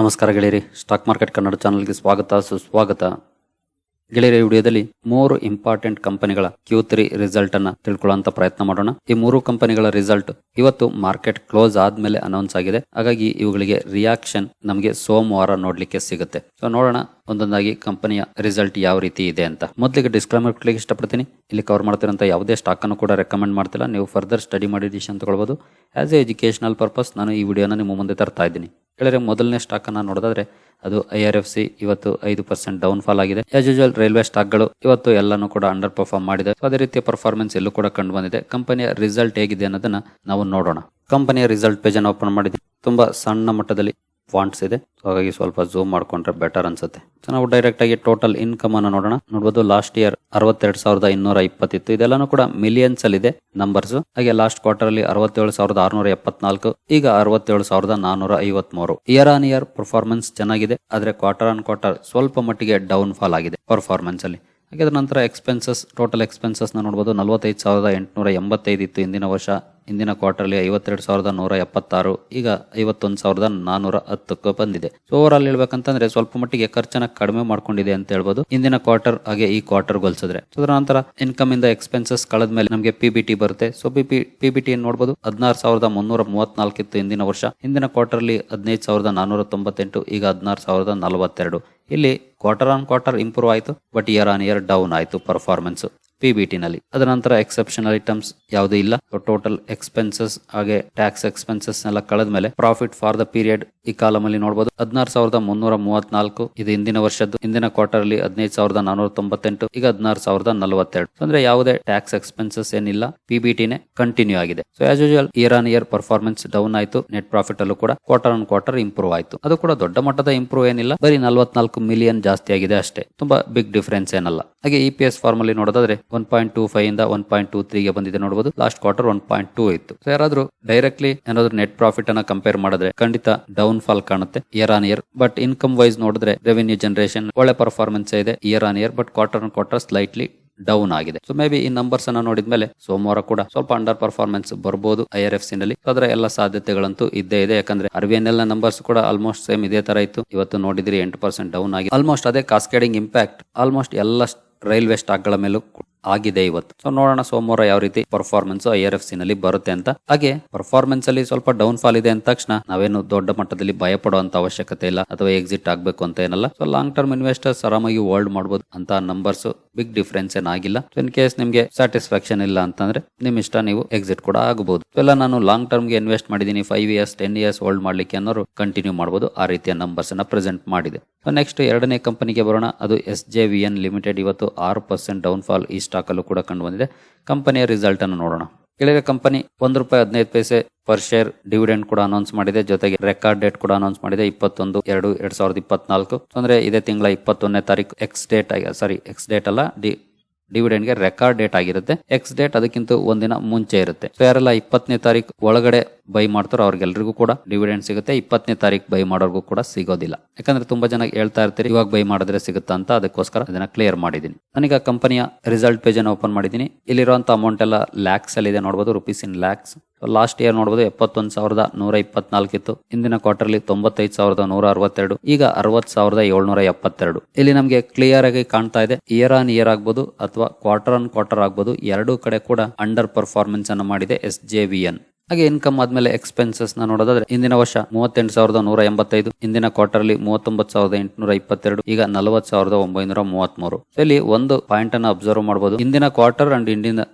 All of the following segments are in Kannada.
ನಮಸ್ಕಾರ ಗೆಳೆಯರಿ, ಸ್ಟಾಕ್ ಮಾರ್ಕೆಟ್ ಕನ್ನಡ ಚಾನಲ್ಗೆ ಸ್ವಾಗತ, ಸುಸ್ವಾಗತ. ಗೆಳೆಯರ ವಿಡಿಯೋದಲ್ಲಿ ಮೂರು ಇಂಪಾರ್ಟೆಂಟ್ ಕಂಪನಿಗಳ ಕ್ಯೂ ತ್ರೀ ರಿಸಲ್ಟ್ ಅನ್ನ ತಿಳ್ಕೊಳ್ಳುವಂತ ಪ್ರಯತ್ನ ಮಾಡೋಣ. ಈ ಮೂರು ಕಂಪನಿಗಳ ರಿಸಲ್ಟ್ ಇವತ್ತು ಮಾರ್ಕೆಟ್ ಕ್ಲೋಸ್ ಆದ್ಮೇಲೆ ಅನೌನ್ಸ್ ಆಗಿದೆ. ಹಾಗಾಗಿ ಇವುಗಳಿಗೆ ರಿಯಾಕ್ಷನ್ ನಮಗೆ ಸೋಮವಾರ ನೋಡ್ಲಿಕ್ಕೆ ಸಿಗುತ್ತೆ. ಸೊ ನೋಡೋಣ ಒಂದೊಂದಾಗಿ ಕಂಪನಿಯ ರಿಸಲ್ಟ್ ಯಾವ ರೀತಿ ಇದೆ ಅಂತ. ಮೊದಲಿಗೆ ಡಿಸ್ಕ್ಲೈಮರ್ ಕೊಡ್ಲಿಕ್ಕೆ ಇಷ್ಟಪಡ್ತೀನಿ. ಇಲ್ಲಿ ಕವರ್ ಮಾಡ್ತಿರೋಂಥ ಯಾವುದೇ ಸ್ಟಾಕ್ ಅನ್ನು ಕೂಡ ರೆಕಮೆಂಡ್ ಮಾಡ್ತಿಲ್ಲ. ನೀವು ಫರ್ದರ್ ಸ್ಟಡಿ ಮಾಡಿ ಡಿಸಿಷನ್ ತಗೊಳ್ಬಹುದು ಆಸ್ ಎ ಎಜುಕೇಶನಲ್ ಪರ್ಪಸ್ ನಾನು ಈ ವಿಡಿಯೋನ ನಿಮ್ಮ ಮುಂದೆ ತರ್ತಾ ಇದ್ದೀನಿ. ಹೇಳಿದ್ರೆ ಮೊದಲನೇ ಸ್ಟಾಕ್ ಅನ್ನ ನೋಡೋದಾದ್ರೆ ಅದು ಐ ಆರ್ ಎಫ್ ಸಿ ಇವತ್ತು ಐದು ಪರ್ಸೆಂಟ್ ಡೌನ್ ಫಾಲ್ ಆಗಿದೆ ಆಸ್ ಯೂಶುವಲ್ ರೈಲ್ವೆ ಸ್ಟಾಕ್ಗಳು ಇವತ್ತು ಎಲ್ಲಾನು ಕೂಡ ಅಂಡರ್ ಪರ್ಫಾರ್ಮ್ ಮಾಡಿದೆ ಅದೇ ರೀತಿಯ ಪರ್ಫಾರ್ಮೆನ್ಸ್ ಎಲ್ಲೂ ಕೂಡ ಕಂಡು ಬಂದಿದೆ. ಕಂಪನಿಯ ರಿಸಲ್ಟ್ ಹೇಗಿದೆ ಅನ್ನೋದನ್ನ ನಾವು ನೋಡೋಣ. ಕಂಪನಿಯ ರಿಸಲ್ಟ್ ಪೇಜ್ ಅನ್ನು ಓಪನ್ ಮಾಡಿದ್ವಿ. ತುಂಬಾ ಸಣ್ಣ ಮಟ್ಟದಲ್ಲಿ ಫಾಂಟ್ಸ್ ಇದೆ. ಹಾಗಾಗಿ ಸ್ವಲ್ಪ ಝೂಮ್ ಮಾಡ್ಕೊಂಡ್ರೆ ಬೆಟರ್ ಅನ್ಸುತ್ತೆ. ಸೊ ನಾವು ಡೈರೆಕ್ಟ್ ಆಗಿ ಟೋಟಲ್ ಇನ್ಕಮ್ ಅನ್ನು ನೋಡೋಣ. ನೋಡಬಹುದು ಲಾಸ್ಟ್ ಇಯರ್ ಅರವತ್ತೆರಡು ಸಾವಿರದ ಇನ್ನೂರ ಇಪ್ಪತ್ತಿತ್ತು ಇದೆಲ್ಲಾನು ಕೂಡ ಮಿಲಿಯನ್ಸ್ ಅಲ್ಲಿ ಇದೆ ನಂಬರ್ಸ್ ಹಾಗೆ ಲಾಸ್ಟ್ ಕ್ವಾರ್ಟರ್ ಅಲ್ಲಿ ಅರವತ್ತೇಳು ಸಾವಿರದ ಆರುನೂರ ಎಪ್ಪತ್ನಾಲ್ಕು, ಈಗ ಅರವತ್ತೇಳು ಸಾವಿರದ ನಾನೂರ ಐವತ್ಮೂರು. ಇಯರ್ ಆನ್ ಇಯರ್ ಪರ್ಫಾರ್ಮೆನ್ಸ್ ಚೆನ್ನಾಗಿದೆ. ಆದ್ರೆ ಕ್ವಾರ್ಟರ್ ಆನ್ ಕ್ವಾರ್ಟರ್ ಸ್ವಲ್ಪ ಮಟ್ಟಿಗೆ ಡೌನ್ ಫಾಲ್ ಆಗಿದೆ ಪರ್ಫಾರ್ಮೆನ್ಸ್ ಅಲ್ಲಿ. ಹಾಗೆ ಅದರ ನಂತರ ಎಕ್ಸ್ಪೆನ್ಸಸ್ ಟೋಟಲ್ ಎಕ್ಸ್ಪೆನ್ಸಸ್ ನೋಡಬಹುದು ನಲವತ್ತೈದು ಸಾವಿರದ ಎಂಟುನೂರ ಎಂಬತ್ತೈದು ಇತ್ತು ಹಿಂದಿನ ವರ್ಷ. ಇಂದಿನ ಕ್ವಾರ್ಟರ್ಲಿ ಐವತ್ತೆರಡು ಸಾವಿರದ ನೂರ ಎಪ್ಪತ್ತಾರು, ಈಗ ಐವತ್ತೊಂದು ಸಾವಿರದ ನಾನೂರ ಹತ್ತಕ್ಕೆ ಬಂದಿದೆ. ಸೊ ಓವರ್ ಆಲ್ ಹೇಳ್ಬೇಕಂತಂದ್ರೆ ಸ್ವಲ್ಪ ಮಟ್ಟಿಗೆ ಖರ್ಚನ ಕಡಿಮೆ ಮಾಡ್ಕೊಂಡಿದೆ ಅಂತ ಹೇಳ್ಬೋದು. ಇಂದಿನ ಕ್ವಾರ್ಟರ್ ಹಾಗೆ ಈ ಕ್ವಾರ್ಟರ್ ಹೋಲಿಸಿದ್ರೆ. ಅದರ ನಂತರ ಇನ್ಕಮ್ ಇಂದ ಎಕ್ಸ್ಪೆನ್ಸಸ್ ಕಳೆದ ಮೇಲೆ ನಮಗೆ ಪಿ ಬಿ ಟಿ ಬರುತ್ತೆ. So B P P B T ನೋಡಬಹುದು ಹದಿನಾರು ಸಾವಿರದ ಮುನ್ನೂರ ಮೂವತ್ನಾಲ್ಕು ಇತ್ತು ಇಂದಿನ ವರ್ಷ. ಇಂದಿನ ಕ್ವಾರ್ಟರ್ಲಿ ಹದಿನೈದು ಸಾವಿರದ ನಾನೂರ ತೊಂಬತ್ತೆಂಟು, ಈಗ ಹದಿನಾರು ಸಾವಿರದ ನಲವತ್ತೆರಡು. ಇಲ್ಲಿ ಕ್ವಾರ್ಟರ್ ಆನ್ ಕ್ವಾರ್ಟರ್ ಇಂಪ್ರೂವ್ ಆಯಿತು but year on year down ಆಯಿತು ಪರ್ಫಾರ್ಮೆನ್ಸ್ ಪಿ ಬಿ ನಲ್ಲಿ. ಅದರ ನಂತರ ಎಕ್ಸೆಪ್ಷನಲ್ ಐಟಮ್ಸ್ ಯಾವುದೂ ಇಲ್ಲ. ಟೋಟಲ್ ಎಕ್ಸ್ಪೆನ್ಸಸ್ ಹಾಗೆ ಟ್ಯಾಕ್ಸ್ ಎಕ್ಸ್ಪೆನ್ಸಸ್ ಎಲ್ಲ ಕಳೆದ ಮೇಲೆ ಪ್ರಾಫಿಟ್ ಫಾರ್ ದ ಪೀರಿಯಡ್ ಈ ಕಾಲಮ್ ಅಲ್ಲಿ ನೋಡಬಹುದು ಹದಿನಾರು ಸಾವಿರದ ಮುನ್ನೂರ ಮೂವತ್ನಾಲ್ಕು ಇದು ಹಿಂದಿನ ವರ್ಷದ್ದು. ಹಿಂದಿನ ಕ್ವಾರ್ಟರ್ ಅಲ್ಲಿ ಹದಿನೈದು ಸಾವಿರದ ನಾನೂರ ತೊಂಬತ್ತೆಂಟು ಈಗ ಹದಿನಾರು ಸಾವಿರದ ನಲವತ್ತೆರಡು. ಅಂದ್ರೆ ಯಾವುದೇ ಟ್ಯಾಕ್ಸ್ ಎಕ್ಸ್ಪೆನ್ಸಸ್ ಏನಿಲ್ಲ. ಪಿ ಬಿ ಟಿನೇ ಕಂಟಿನ್ಯೂ ಆಗಿದೆ. So as usual year on year performance down ಆಯಿತು. ನೆಟ್ ಪ್ರಾಫಿಟ್ ಅಲ್ಲೂ ಕೂಡ ಕ್ವಾರ್ಟರ್ ಆನ್ ಕ್ವಾರ್ಟರ್ ಇಂಪ್ರೂವ್ ಆಯಿತು. ಅದು ಕೂಡ ದೊಡ್ಡ ಮಟ್ಟದ ಇಂಪ್ರೂವ್ ಏನಿಲ್ಲ. ಬರೀ ನಲವತ್ನಾಲ್ಕು ಮಿಲಿಯನ್ ಜಾಸ್ತಿ ಆಗಿದೆ ಅಷ್ಟೇ. ತುಂಬಾ ಬಿಗ್ ಡಿಫರೆನ್ಸ್ ಏನಲ್ಲ. ಹಾಗೆ ಇ ಪಿ ಎಸ್ ಫಾರ್ಮ್ ಅಲ್ಲಿ ನೋಡೋದಾದ್ರೆ ಒನ್ ಪಾಯಿಂಟ್ ಟೂ ಫೈವ್ ಇಂದ ಒನ್ ಪಾಯಿಂಟ್ ಟೂ ತ್ರೀಗೆ ಬಂದಿದೆ ನೋಡಬಹುದು last quarter one point two ಇತ್ತು. ಸೊ ಯಾರಾದ್ರೂ ಡೈರೆಕ್ಟ್ಲಿ ಏನಾದ್ರು ನೆಟ್ ಪ್ರಾಫಿಟ್ ಅನ್ನ ಕಂಪೇರ್ ಮಾಡಿದ್ರೆ ಖಂಡಿತ ಡೌನ್ ಫಾಲ್ ಕಾಣುತ್ತೆ year on year but income wise ನೋಡಿದ್ರೆ ರೆವೆನ್ಯೂ ಜನರೇಷನ್ ಒಳ್ಳೆ ಪರ್ಫಾರ್ಮೆನ್ಸ್ ಇದೆ year on year but quarter on quarter slightly down ಆಗಿದೆ. ಸೊ ಮೇ ಬಿ ಈ ನಂಬರ್ಸ್ ಅನ್ನ ನೋಡಿದ್ಮೇಲೆ ಸೋಮವಾರ ಕೂಡ ಸ್ವಲ್ಪ ಅಂಡರ್ ಪರ್ಫಾರ್ಮೆನ್ಸ್ ಬರಬಹುದು ಐ ಆರ್ ಎಫ್ ಸಿ ನಲ್ಲಿ. ಅದರ ಎಲ್ಲ ಸಾಧ್ಯತೆಗಳಂತೂ ಇದ್ದೇ ಇದೆ. ಯಾಕಂದ್ರೆ ಆರ್ ಎನ್ ಎಲ್ನ ನಂಬರ್ಸ್ ಕೂಡ ಆಲ್ಮೋಸ್ಟ್ ಸೇಮ್ ಇದೇ ತರ ಇತ್ತು. ಇವತ್ತು ನೋಡಿದ್ರಿ ಎಂಟು ಪರ್ಸೆಂಟ್ ಡೌನ್ ಆಗಿದೆ. ಆಲ್ಮೋಸ್ಟ್ ಅದೇ ಕಾಸ್ಕೇಡಿಂಗ್ ಇಂಪ್ಯಾಕ್ಟ್ ಆಲ್ಮೋಸ್ಟ್ ಎಲ್ಲ ರೈಲ್ವೆ ಸ್ಟಾಕ್ಗಳ ಮೇಲೂ ಆಗಿದೆ ಇವತ್ತು. ಸೊ ನೋಡೋಣ ಸೋಮವಾರ ಯಾವ ರೀತಿ performance I R F C ನಲ್ಲಿ ಬರುತ್ತೆ ಅಂತ. ಹಾಗೆ ಪರ್ಫಾರ್ಮೆನ್ಸ್ ಅಲ್ಲಿ ಸ್ವಲ್ಪ ಡೌನ್ ಫಾಲ್ ಇದೆ ಅಂದ ತಕ್ಷಣ ನಾವೇನು ದೊಡ್ಡ ಮಟ್ಟದಲ್ಲಿ ಭಯ ಪಡುವಂತ ಅವಶ್ಯಕತೆ ಇಲ್ಲ. ಅಥವಾ ಎಕ್ಸಿಟ್ ಆಗಬೇಕು ಅಂತ ಏನಲ್ಲ. ಸೊ ಲಾಂಗ್ ಟರ್ಮ್ ಇನ್ವೆಸ್ಟರ್ಸ್ ಆರಾಮಾಗಿ ಹೋಲ್ಡ್ ಮಾಡಬಹುದು ಅಂತ ನಂಬರ್ಸ್ ಬಿಗ್ ಡಿಫ್ರೆನ್ಸ್ ಏನಾಗಿಲ್ಲ ಇನ್ ಕೇಸ್ ನಿಮ್ಗೆ ಸ್ಯಾಟಿಸ್ಫ್ಯಾಕ್ಷನ್ ಇಲ್ಲ ಅಂತಂದ್ರೆ, ನಿಮ್ ಇಷ್ಟ ನೀವು ಎಕ್ಸಿಟ್ ಕೂಡ ಆಗಬಹುದು ಎಲ್ಲ ನಾನು ಲಾಂಗ್ ಟರ್ಮ್ಗೆ ಇನ್ವೆಸ್ಟ್ ಮಾಡಿದೀನಿ five years ten years hold ಮಾಡ್ಲಿಕ್ಕೆ ಅನ್ನೋರು ಕಂಟಿನ್ಯೂ ಮಾಡಬಹುದು ಆ ರೀತಿಯ ನಂಬರ್ಸ್ ಅನ್ನ ಪ್ರೆಸೆಂಟ್ ಮಾಡಿದೆ. ಸೊ ನೆಕ್ಸ್ಟ್ ಎರಡನೇ ಕಂಪನಿಗೆ ಬರೋಣ. ಅದು S J V N limited ಇವತ್ತು ಆರು ಪರ್ಸೆಂಟ್ ಡೌನ್ ಫಾಲ್ ಈ ಸ್ಟಾಕ್ ಅಲ್ಲೂ ಕೂಡ ಕಂಡು ಬಂದಿದೆ. ಕಂಪನಿಯ ರಿಸಲ್ಟ್ ಅನ್ನು ನೋಡೋಣ. ಕೆಳಗೆ ಕಂಪನಿ ಒಂದು ರೂಪಾಯಿ ಹದಿನೈದು ಪೈಸೆ ಪರ್ ಶೇರ್ ಡಿವಿಡೆಂಡ್ ಕೂಡ ಅನೌನ್ಸ್ ಮಾಡಿದೆ. ಜೊತೆಗೆ ರೆಕಾರ್ಡ್ ಡೇಟ್ ಕೂಡ ಅನೌನ್ಸ್ ಮಾಡಿದೆ. ಇಪ್ಪತ್ತೊಂದು, ಎರಡು, ಎರಡ್ ಸಾವಿರದ ಇಪ್ಪತ್ನಾಲ್ಕು. ಅಂದ್ರೆ ಇದೇ ತಿಂಗಳ ಇಪ್ಪತ್ತೊಂದನೇ ತಾರೀಕು ex date sorry ex date ಅಲ್ಲ, ಡಿ, ಡಿವಿಡೆಂಡ್ಗೆ ರೆಕಾರ್ಡ್ ಡೇಟ್ ಆಗಿರುತ್ತೆ. ಎಕ್ಸ್ ಡೇಟ್ ಅದಕ್ಕಿಂತ ಒಂದಿನ ಮುಂಚೆ ಇರುತ್ತೆ. ಸೊ ಯಾರೆಲ್ಲ ಇಪ್ಪತ್ತನೇ ತಾರೀಕು ಒಳಗಡೆ ಬೈ ಮಾಡ್ತಾರೋ ಅವ್ರಿಗೆಲ್ರಿಗೂ ಕೂಡ ಡಿವಿಡೆಂಡ್ ಸಿಗುತ್ತೆ. ಇಪ್ಪತ್ತನೇ ತಾರೀಕು ಬೈ ಮಾಡೋರ್ಗೂ ಕೂಡ ಸಿಗೋದಿಲ್ಲ. ಯಾಕಂದ್ರೆ ತುಂಬಾ ಜನ ಹೇಳ್ತಾ ಇರ್ತೀರಿ, ಇವಾಗ ಬೈ ಮಾಡಿದ್ರೆ ಸಿಗುತ್ತಾ ಅಂತ, ಅದಕ್ಕೋಸ್ಕರ ಅದನ್ನ ಕ್ಲಿಯರ್ ಮಾಡಿದೀನಿ ನಾನೀಗ ಕಂಪನಿಯ ರಿಸಲ್ಟ್ ಪೇಜ್ ಅನ್ನು ಓಪನ್ ಮಾಡಿದೀನಿ ಇಲ್ಲಿರುವಂತ ಅಮೌಂಟ್ ಎಲ್ಲ ಲ್ಯಾಕ್ಸ್ ಅಲ್ಲಿ ಇದೆ. ನೋಡಬಹುದು rupees in lakhs last year ನೋಡಬಹುದು ಎಪ್ಪತ್ತೊಂದು ಸಾವಿರದ ನೂರ ಇಪ್ಪತ್ನಾಲ್ಕು ಇತ್ತು. ಇಂದಿನ ಕ್ವಾರ್ಟರ್ಲಿ ತೊಂಬತ್ತೈದು ಸಾವಿರದ ನೂರ ಅರವತ್ತೆರಡು. ಈಗ ಅರವತ್ ಸಾವಿರದ ಏಳ್ನೂರ ಎಪ್ಪತ್ತೆರಡು. ಇಲ್ಲಿ ನಮಗೆ ಕ್ಲಿಯರ್ ಆಗಿ ಕಾಣ್ತಾ ಇದೆ. ಇಯರ್ ಆನ್ ಇಯರ್ ಆಗ್ಬೋದು, ಅಥವಾ ಕ್ವಾರ್ಟರ್ ಆನ್ ಕ್ವಾರ್ಟರ್ ಆಗ್ಬೋದು. ಎರಡೂ ಕಡೆ ಕೂಡ ಅಂಡರ್ ಪರ್ಫಾರ್ಮೆನ್ಸ್ ಅನ್ನು ಮಾಡಿದೆ ಎಸ್ ಜೆ ವಿ ಎನ್ ಹಾಗೆ ಇನ್ಕಮ್ ಆದ್ಮೇಲೆ ಎಕ್ಸ್ಪೆನ್ಸಸ್ನ ನೋಡೋದಾದ್ರೆ, ಇಂದಿನ ವರ್ಷ ಮೂವತ್ತೆಂಟು ಸಾವಿರದ ನೂರ ಎಂಬತ್ತೈದು, ಇಂದಿನ ಕ್ವಾರ್ಟರ್ಲಿ ಮೂವತ್ತೊಂಬತ್ತು ಸಾವಿರದ ಎಂಟುನೂರ ಇಪ್ಪತ್ತೆರಡು, ಈಗ ನಲವತ್ತು ಸಾವಿರದ ಒಂಬೈನೂರ ಮೂವತ್ತ್ ಮೂರು ಇಲ್ಲಿ ಒಂದು ಪಾಯಿಂಟ್ ಅನ್ನು ಅಬ್ಸರ್ವ್ ಮಾಡಬಹುದು ಇಂದಿನ ಕ್ವಾರ್ಟರ್ ಅಂಡ್ ಇಂದಿನ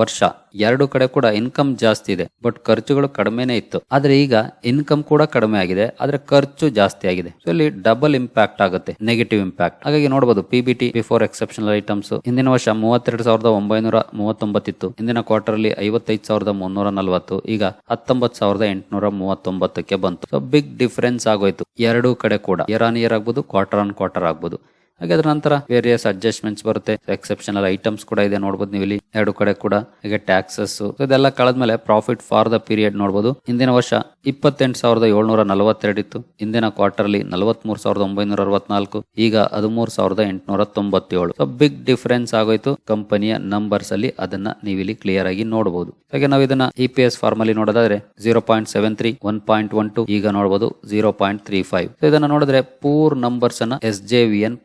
ವರ್ಷ. ಎರಡು ಕಡೆ ಕೂಡ ಇನ್ಕಮ್ ಜಾಸ್ತಿ ಇದೆ ಬಟ್ ಖರ್ಚುಗಳು ಕಡಿಮೆನೇ ಇತ್ತು. ಆದ್ರೆ ಈಗ ಇನ್ಕಮ್ ಕೂಡ ಕಡಿಮೆ ಆಗಿದೆ, ಆದ್ರೆ ಖರ್ಚು ಜಾಸ್ತಿ ಆಗಿದೆ. ಸೊ ಇಲ್ಲಿ ಡಬಲ್ ಇಂಪ್ಯಾಕ್ಟ್ ಆಗುತ್ತೆ ನೆಗೆಟಿವ್ ಇಂಪ್ಯಾಕ್ಟ್ ಹಾಗಾಗಿ ನೋಡಬಹುದು P B T before exceptional items ಹಿಂದಿನ ವರ್ಷ ಮೂವತ್ತೆರಡು ಸಾವಿರದ ಒಂಬೈನೂರ ಮೂವತ್ತೊಂಬತ್ತಿತ್ತು, ಹಿಂದಿನ ಕ್ವಾರ್ಟರ್ ಅಲ್ಲಿ ಐವತ್ತೈದು ಸಾವಿರದ ಮುನ್ನೂರ ನಲವತ್ತು, ಈಗ ಹತ್ತೊಂಬತ್ತು ಸಾವಿರದ ಎಂಟುನೂರ ಮೂವತ್ತೊಂಬತ್ತಕ್ಕೆ ಬಂತು. ಸೊ ಬಿಗ್ ಡಿಫರೆನ್ಸ್ ಆಗೋಯ್ತು, ಎರಡೂ ಕಡೆ ಕೂಡ. ಇಯರ್ ಆನ್ ಇಯರ್ ಆಗ್ಬೋದು ಕ್ವಾರ್ಟರ್ ಆನ್ ಕ್ವಾರ್ಟರ್ ಆಗ್ಬೋದು. ಹಾಗೆ ಅದರ ನಂತರ ವೇರಿಯಸ್ ಅಡ್ಜಸ್ಟ್ಮೆಂಟ್ಸ್ ಬರುತ್ತೆ. ಎಕ್ಸೆಪ್ಷನಲ್ ಐಟಮ್ಸ್ ಕೂಡ ಇದೆ ನೋಡಬಹುದು ನೀವು ಇಲ್ಲಿ. ಎರಡು ಕಡೆ ಕೂಡ. ಹಾಗೆ ಟ್ಯಾಕ್ಸಸ್ ಇದೆಲ್ಲ ಕಳೆದ್ಮೇಲೆ ಪ್ರಾಫಿಟ್ ಫಾರ್ ದ ಪೀರಿಯಡ್ ನೋಡಬಹುದು ಹಿಂದಿನ ವರ್ಷ ಇಪ್ಪತ್ತೆಂಟು ಸಾವಿರದ ಏಳ್ನೂರ ನಲವತ್ತೆರಡು ಇತ್ತು. ಹಿಂದಿನ ಕ್ವಾರ್ಟರ್ಲಿ ನಲವತ್ಮೂರು ಸಾವಿರದ ಒಂಬೈನೂರ ಅರವತ್ನಾಲ್ಕು. ಈಗ ಹದಿಮೂರು ಸಾವಿರದ ಎಂಟುನೂರ ತೊಂಬತ್ತೇಳು. ಸೊ ಬಿಗ್ ಡಿಫರೆನ್ಸ್ ಆಗೋಯ್ತು ಕಂಪನಿಯ ನಂಬರ್ಸ್ ಅಲ್ಲಿ. ಅದನ್ನ ನೀವು ಇಲ್ಲಿ ಕ್ಲಿಯರ್ ಆಗಿ ನೋಡಬಹುದು ಹಾಗೆ ನಾವು ಇದನ್ನ ಇ ಪಿ ಎಸ್ ಫಾರ್ಮ್ ಅಲ್ಲಿ ನೋಡೋದಾದ್ರೆ zero point seven three one point one two ಈಗ ನೋಡಬಹುದು ಜೀರೋ ಪಾಯಿಂಟ್ ತ್ರೀ ಫೈವ್ ಇದನ್ನ ನೋಡಿದ್ರೆ ಪೂರ್ ನಂಬರ್ಸ್ ಅನ್ನ ಎಸ್ ಜೆ ವಿ ಎನ್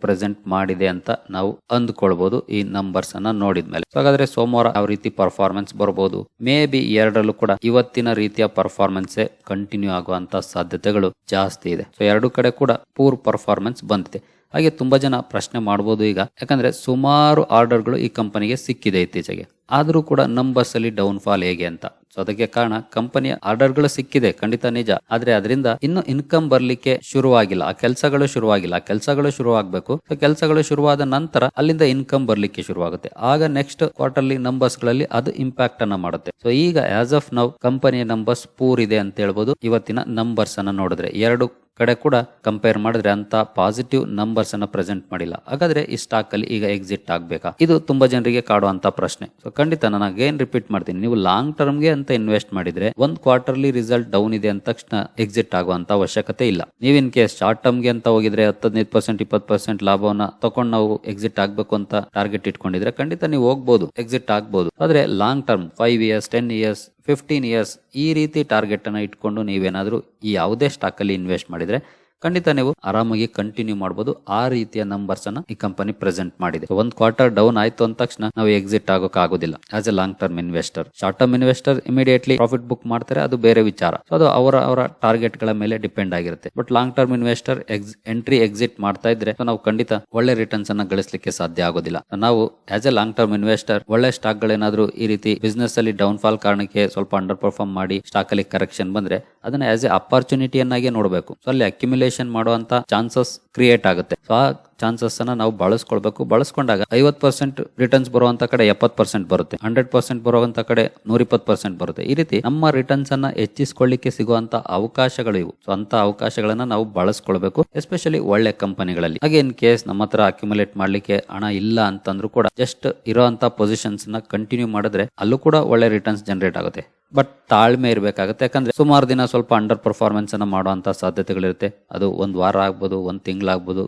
ಮಾಡಿದೆ ಅಂತ ನಾವು ಅಂದ್ಕೊಳ್ಬಹುದು ಈ ನಂಬರ್ಸ್ ಅನ್ನ ನೋಡಿದ ಮೇಲೆ ಹಾಗಾದ್ರೆ ಸೋಮವಾರ ಯಾವ ರೀತಿ ಪರ್ಫಾರ್ಮೆನ್ಸ್ ಬರಬಹುದು ಮೇ ಬಿ ಎರಡರಲ್ಲೂ ಕೂಡ ಇವತ್ತಿನ ರೀತಿಯ ಪರ್ಫಾರ್ಮೆನ್ಸ್ ಕಂಟಿನ್ಯೂ ಆಗುವಂತ ಸಾಧ್ಯತೆಗಳು ಜಾಸ್ತಿ ಇದೆ. ಸೊ ಎರಡು ಕಡೆ ಕೂಡ ಪೂರ್ ಪರ್ಫಾರ್ಮೆನ್ಸ್ ಬಂದಿದೆ. ಹಾಗೆ ತುಂಬಾ ಜನ ಪ್ರಶ್ನೆ ಮಾಡಬಹುದು ಈಗ. ಯಾಕಂದ್ರೆ ಸುಮಾರು ಆರ್ಡರ್ಗಳು ಈ ಕಂಪನಿಗೆ ಸಿಕ್ಕಿದೆ ಇತ್ತೀಚೆಗೆ. ಆದರೂ ಕೂಡ ನಂಬರ್ಸ್ ಅಲ್ಲಿ ಡೌನ್ ಫಾಲ್ ಹೇಗೆ ಅಂತ. ಸೊ ಅದಕ್ಕೆ ಕಾರಣ ಕಂಪನಿಯ ಆರ್ಡರ್ಗಳು ಸಿಕ್ಕಿದೆ, ಖಂಡಿತ ನಿಜ. ಆದ್ರೆ ಅದರಿಂದ ಇನ್ನು ಇನ್ಕಮ್ ಬರ್ಲಿಕ್ಕೆ ಶುರುವಾಗಿಲ್ಲ. ಆ ಕೆಲಸಗಳು ಶುರುವಾಗಿಲ್ಲ. ಆ ಕೆಲಸಗಳು ಶುರುವಾಗಬೇಕು. ಸೊ ಕೆಲಸಗಳು ಶುರುವಾದ ನಂತರ ಅಲ್ಲಿಂದ ಇನ್ಕಮ್ ಬರಲಿಕ್ಕೆ ಶುರುವಾಗುತ್ತೆ. ಆಗ ನೆಕ್ಸ್ಟ್ ಕ್ವಾರ್ಟರ್ಲಿ ನಂಬರ್ಸ್ಗಳಲ್ಲಿ ಅದು ಇಂಪ್ಯಾಕ್ಟ್ ಅನ್ನ ಮಾಡುತ್ತೆ. ಸೊ ಈಗ ಆಸ್ ಆಫ್ ನೌ ಕಂಪನಿಯ ನಂಬರ್ಸ್ ಪೂರ್ ಇದೆ ಅಂತ ಹೇಳ್ಬೋದು. ಇವತ್ತಿನ ನಂಬರ್ಸ್ ಅನ್ನ ನೋಡಿದ್ರೆ ಎರಡು ಕಡೆ ಕೂಡ ಕಂಪೇರ್ ಮಾಡಿದ್ರೆ ಅಂತ ಪಾಸಿಟಿವ್ ನಂಬರ್ಸ್ ಅನ್ನ ಪ್ರೆಸೆಂಟ್ ಮಾಡಿಲ್ಲ. ಹಾಗಾದ್ರೆ ಈ ಸ್ಟಾಕ್ ಅಲ್ಲಿ ಈಗ ಎಕ್ಸಿಟ್ ಆಗ್ಬೇಕಾ? ಇದು ತುಂಬಾ ಜನರಿಗೆ ಕಾಡುವಂತ ಪ್ರಶ್ನೆ. ಸೊ ಖಂಡಿತ ನಾನು ಅಗೇನ್ ರಿಪೀಟ್ ಮಾಡ್ತೀನಿ. ನೀವು ಲಾಂಗ್ ಟರ್ಮ್ಗೆ ಅಂತ ಇನ್ವೆಸ್ಟ್ ಮಾಡಿದ್ರೆ ಒಂದ್ ಕ್ವಾರ್ಟರ್ಲಿ ರಿಸಲ್ಟ್ ಡೌನ್ ಇದೆ ಅಂದ ತಕ್ಷಣ ಎಕ್ಸಿಟ್ ಆಗುವಂತ ಅವಶ್ಯಕತೆ ಇಲ್ಲ. ನೀವು ಇನ್ ಕೇಸ್ ಶಾರ್ಟ್ ಟರ್ಮ್ಗೆ ಅಂತ ಹೋಗಿದ್ರೆ ಹತ್ತದೈದು ಪರ್ಸೆಂಟ್ ಇಪ್ಪತ್ತು ಪರ್ಸೆಂಟ್ ಲಾಭವನ್ನ ತಗೊಂಡು ನಾವು ಎಕ್ಸಿಟ್ ಆಗ್ಬೇಕು ಅಂತ ಟಾರ್ಗೆಟ್ ಇಟ್ಕೊಂಡಿದ್ರೆ ಖಂಡಿತ ನೀವು ಹೋಗ್ಬೋದು ಎಕ್ಸಿಟ್ ಆಗ್ಬೋದು. ಆದ್ರೆ long term five years ten years fifteen years ಈ ರೀತಿ ಟಾರ್ಗೆಟನ್ನು ಇಟ್ಕೊಂಡು ನೀವೇನಾದರೂ ಈ ಯಾವುದೇ ಸ್ಟಾಕಲ್ಲಿ ಇನ್ವೆಸ್ಟ್ ಮಾಡಿದ್ರೆ ಖಂಡಿತ ನೀವು ಆರಾಮಾಗಿ ಕಂಟಿನ್ಯೂ ಮಾಡಬಹುದು ಆ ರೀತಿಯ ನಂಬರ್ಸ್ ಅನ್ನ ಈ ಕಂಪನಿ ಪ್ರೆಸೆಂಟ್ ಮಾಡಿದೆ. ಒಂದ್ ಕ್ವಾರ್ಟರ್ ಡೌನ್ ಆಯ್ತು ಅಂದ ತಕ್ಷಣ ನಾವು ಎಕ್ಸಿಟ್ ಆಗೋಕೆ ಆಗೋದಿಲ್ಲ. As a long term investor short term investor immediately profit book ಮಾಡ್ತಾರೆ. ಅದು ಬೇರೆ ವಿಚಾರ. ಅದು ಅವರ ಅವರ ಟಾರ್ಗೆಟ್ಗಳ ಮೇಲೆ ಡಿಪೆಂಡ್ ಆಗಿರುತ್ತೆ. But long term investor entry exit ಮಾಡ್ತಾ ಇದ್ರೆ ನಾವು ಖಂಡಿತ ಒಳ್ಳೆ ರಿಟರ್ನ್ಸ್ ಅನ್ನ ಗಳಿಸಲಿಕ್ಕೆ ಸಾಧ್ಯ ಆಗೋದಿಲ್ಲ. ನಾವು as a long term investor ಒಳ್ಳೆ ಸ್ಟಾಕ್ ಗಳೇನಾದ್ರೂ ಈ ರೀತಿ ಬಿಸ್ನೆಸ್ ಅಲ್ಲಿ ಡೌನ್ ಫಾಲ್ ಕಾರಣಕ್ಕೆ ಸ್ವಲ್ಪ ಅಂಡರ್ ಪರ್ಫಾರ್ಮ್ ಮಾಡಿ ಸ್ಟಾಕ್ ಅಲ್ಲಿ ಕರೆಕ್ಷನ್ ಬಂದ್ರೆ, ಅದನ್ನ ಆಸ್ ಎ ಅಪಾರ್ಚುನಿಟಿಯನ್ನಾಗಿ ನೋಡಬೇಕು. ಸೊ ಅಲ್ಲಿ ಅಕ್ಯುಮುಲೇಷನ್ ಮಾಡುವಂತ ಚಾನ್ಸಸ್ ಕ್ರಿಯೇಟ್ ಆಗುತ್ತೆ. ಸೊ ಆ ಚಾನ್ಸಸ್ ಅನ್ನ ನಾವು ಬಳಸ್ಕೊಳ್ಬೇಕು. ಬಳಸ್ಕೊಂಡಾಗ ಐವತ್ತು ಪರ್ಸೆಂಟ್ ರಿಟರ್ನ್ಸ್ ಬರುವಂಥ ಕಡೆ ಎಪ್ಪತ್ ಪರ್ಸೆಂಟ್ ಬರುತ್ತೆ. ಹಂಡ್ರೆಡ್ ಪರ್ಸೆಂಟ್ ಬರುವಂತ ಕಡೆ ನೂರಿಪ್ಪತ್ತು ಪರ್ಸೆಂಟ್ ಬರುತ್ತೆ. ಈ ರೀತಿ ನಮ್ಮ ರಿಟರ್ನ್ಸ್ ಅನ್ನ ಹೆಚ್ಚಿಸಿಕೊಳ್ಳಿಕ್ಕೆ ಸಿಗುವಂತ ಅವಕಾಶಗಳು ಇವು. ಸೊ ಅಂತ ಅವಕಾಶಗಳನ್ನು ನಾವು ಬಳಸ್ಕೊಳ್ಬೇಕು ಎಸ್ಪೆಷಲಿ ಒಳ್ಳೆ ಕಂಪನಿಗಳಲ್ಲಿ ಹಾಗೆ ಇನ್ ಕೇಸ್ ನಮ್ಮ ಹತ್ರ ಅಕ್ಯುಮುಲೇಟ್ ಮಾಡ್ಲಿಕ್ಕೆ ಹಣ ಇಲ್ಲ ಅಂತಂದ್ರೂ ಕೂಡ ಜಸ್ಟ್ ಇರೋಂಥ ಪೊಸಿಷನ್ಸ್ನ ಕಂಟಿನ್ಯೂ ಮಾಡಿದ್ರೆ ಅಲ್ಲೂ ಕೂಡ ಒಳ್ಳೆ ರಿಟರ್ನ್ಸ್ ಜನರೇಟ್ ಆಗುತ್ತೆ. ಬಟ್ ತಾಳ್ಮೆ ಇರಬೇಕಾಗುತ್ತೆ. ಯಾಕಂದ್ರೆ ಸುಮಾರು ದಿನ ಸ್ವಲ್ಪ ಅಂಡರ್ ಪರ್ಫಾರ್ಮೆನ್ಸ್ ಅನ್ನ ಮಾಡುವಂತ ಸಾಧ್ಯತೆಗಳಿರುತ್ತೆ. ಅದು ಒಂದ್ ವಾರ ಆಗ್ಬೋದು, ಒಂದ್ ತಿಂಗಳಾಗ್ಬೋದು.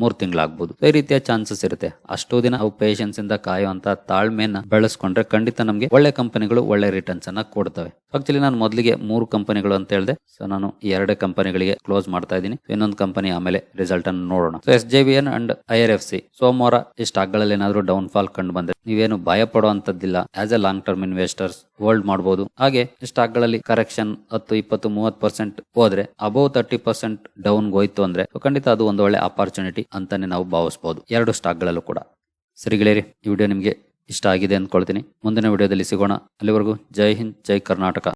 ಮೂರ್ ತಿಂಗಳಾಗ್ಬೋದು. ಈ ರೀತಿಯ ಚಾನ್ಸಸ್ ಇರುತ್ತೆ. ಅಷ್ಟು ದಿನ ಅವು ಪೇಷನ್ಸ್ ಇಂದ ಕಾಯುವಂತ ತಾಳ್ಮೆಯನ್ನ ಬೆಳೆಸ್ಕೊಂಡ್ರೆ ಖಂಡಿತ ನಮಗೆ ಒಳ್ಳೆ ಕಂಪನಿಗಳು ಒಳ್ಳೆ ರಿಟರ್ನ್ಸ್ ಅನ್ನ ಕೊಡ್ತವೆ. ಆಕ್ಚುಲಿ ನಾನು ಮೊದಲಿಗೆ ಮೂರು ಕಂಪನಿಗಳು ಅಂತ ಹೇಳಿದೆ ಸೊ ನಾನು ಎರಡೇ ಕಂಪನಿಗಳಿಗೆ ಕ್ಲೋಸ್ ಮಾಡ್ತಾ ಇದ್ದೀನಿ. ಇನ್ನೊಂದು ಕಂಪನಿ ಆಮೇಲೆ ರಿಸಲ್ಟ್ ಅನ್ನು ನೋಡೋಣ. So S J V N and I R F C ಸೋಮವಾರ ಈ ಸ್ಟಾಕ್ಗಳಲ್ಲಿ ಏನಾದ್ರು ಡೌನ್ ಫಾಲ್ ಕಂಡು ನೀವೇನು ಭಯ ಪಡುವಂತದ್ದಿಲ್ಲ as a long term investors hold ಮಾಡಬಹುದು ಹಾಗೆ ಸ್ಟಾಕ್ಗಳಲ್ಲಿ ಕರೆಕ್ಷನ್ ಹತ್ತು, ಇಪ್ಪತ್ತು, ಮೂವತ್ತು ಪರ್ಸೆಂಟ್ ಹೋದ್ರೆ ಅಬೌವ್ ತರ್ಟಿ ಪರ್ಸೆಂಟ್ ಡೌನ್ ಹೋಯ್ತು ಅಂದ್ರೆ, ಖಂಡಿತ ಅದು ಒಂದು ಒಳ್ಳೆ ಅಪರ್ಚುನಿಟಿ ಅಂತಾನೆ ನಾವು ಭಾವಿಸಬಹುದು ಎರಡು ಸ್ಟಾಕ್ ಗಳಲ್ಲೂ ಕೂಡ. ಸರಿ ಗೆಳೆಯರಿ, ಈ ವಿಡಿಯೋ ನಿಮಗೆ ಇಷ್ಟ ಆಗಿದೆ ಅಂದ್ಕೊಳ್ತೀನಿ. ಮುಂದಿನ ವಿಡಿಯೋದಲ್ಲಿ ಸಿಗೋಣ. ಅಲ್ಲಿವರೆಗೂ ಜೈ ಹಿಂದ್, ಜೈ ಕರ್ನಾಟಕ.